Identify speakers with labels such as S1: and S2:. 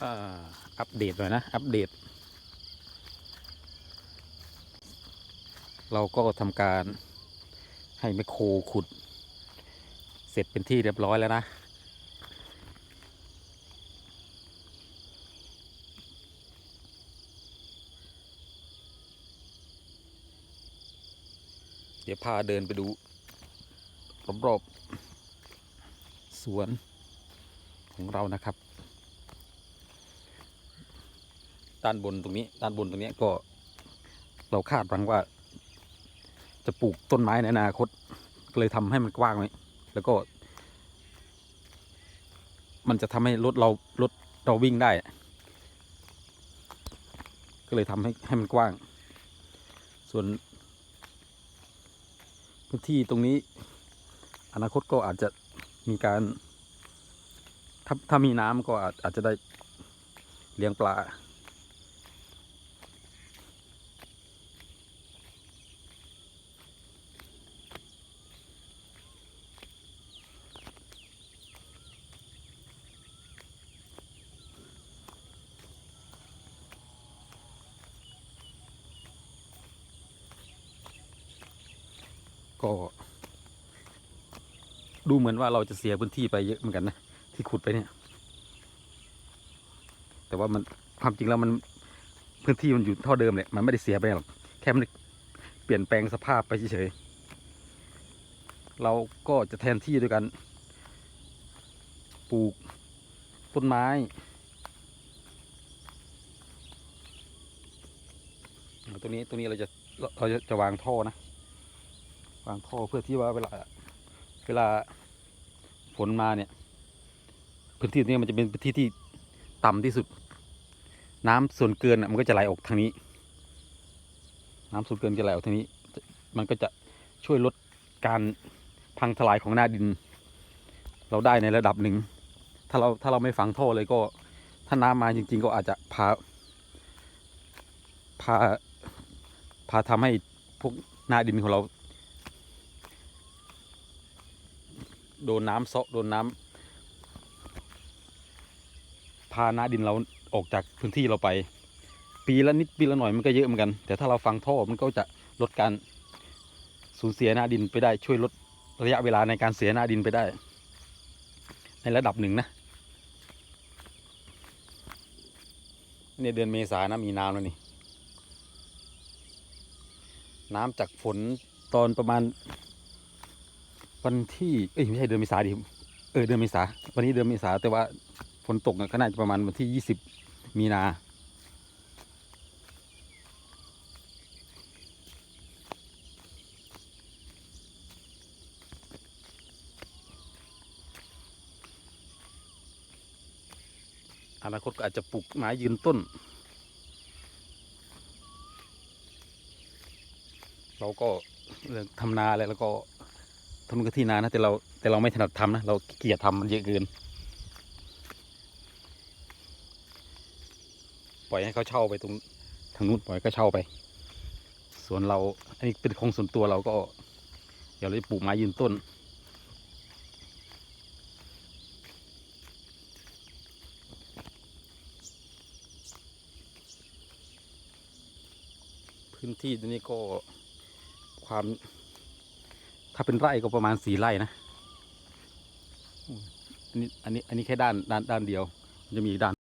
S1: อัปเดตหน่อยนะ อัปเดต เราก็ทำการให้แมโครขุด เสร็จเป็นที่เรียบร้อยแล้วนะเดี๋ยวพาเดินไปดูรอบๆสวนของเรานะครับ ด้านบนตรงนี้ ด้านบนตรงนี้ก็ เราคาดหวังว่า จะปลูกต้นไม้ในอนาคตก็เลยทำให้มันกว้างไว้แล้วก็ มันจะทำให้รถเรารถเราวิ่งได้ ก็เลยทำให้ให้มันกว้าง ส่วนพื้นที่ตรงนี้ อนาคตก็อาจจะมีการถ้าถ้ามีน้ำก็อาจอาจจะได้เลี้ยงปลา ก็ดูเหมือนว่าเราจะเสียพื้นที่ไปเยอะเหมือนกันนะที่ขุดไปเนี่ย แต่ว่ามันความจริงแล้วมันพื้นที่มันอยู่เท่าเดิมเลยมันไม่ได้เสียไปหรอกแค่มันเปลี่ยนแปลงสภาพไปเฉยๆเราก็จะแทนที่ด้วยกันปลูกต้นไม้ ตรงนี้ตรงนี้เราจะเราเราจะจะวางท่อนะ วางท่อเพื่อที่ว่าเวลาเวลาฝนมาเนี่ย พื้นที่นี้มันจะเป็นพื้นที่ที่ต่ำที่สุด น้ำส่วนเกินน่ะมันก็จะไหลออกทางนี้ น้ำส่วนเกินจะไหลออกทางนี้ มันก็จะช่วยลดการพังทลายของหน้าดิน เราได้ในระดับหนึ่ง ถ้าเราถ้าเราไม่ฝังท่อเลยก็ ถ้าน้ำมาจริง ๆ ก็อาจจะพาพาพาทำให้พวกหน้าดินของเรา โดนน้ำเซาะโดนน้ำพาหน้าดินเราออกจากพื้นที่เราไป ปีละนิดปีละหน่อยมันก็เยอะเหมือนกัน แต่ถ้าเราฟังท่อมันก็จะลดการสูญเสียหน้าดินไปได้ช่วยลดระยะเวลาในการเสียหน้าดินไปได้ ในระดับหนึ่งนะเนี่ยเดือนเมษานะมีน้ำแล้วนี่ น้ำจากฝนตอนประมาณ วันที่เอ้ยไม่ใช่เดือนเมษาดิเออเดือนเมษาวันนี้เดือนเมษาแต่ว่าฝนตกก็น่าจะประมาณวันที่ยี่สิบมีนาอนาคตก็อาจจะปลูกไม้ยืนต้น เราก็เรื่องทำนาอะไรแล้วก็ ทำก็ที่นานะ แต่เราแต่เราไม่ถนัดทำนะ เราเกียจทำมันเยอะเกิน ปล่อยให้เขาเช่าไปตรงทางนู้นปล่อยก็เช่าไป ส่วนเรา อันนี้เป็นของส่วนตัวเราก็ เดี๋ยวเราจะปลูกไม้ยืนต้น พื้นที่ตรงนี้ก็ความ ถ้าเป็นไร่ก็ประมาณสี่ไร่นะอันนี้อันนี้อันนี้แค่ด้านด้านด้านเดียว จะมีอีกด้าน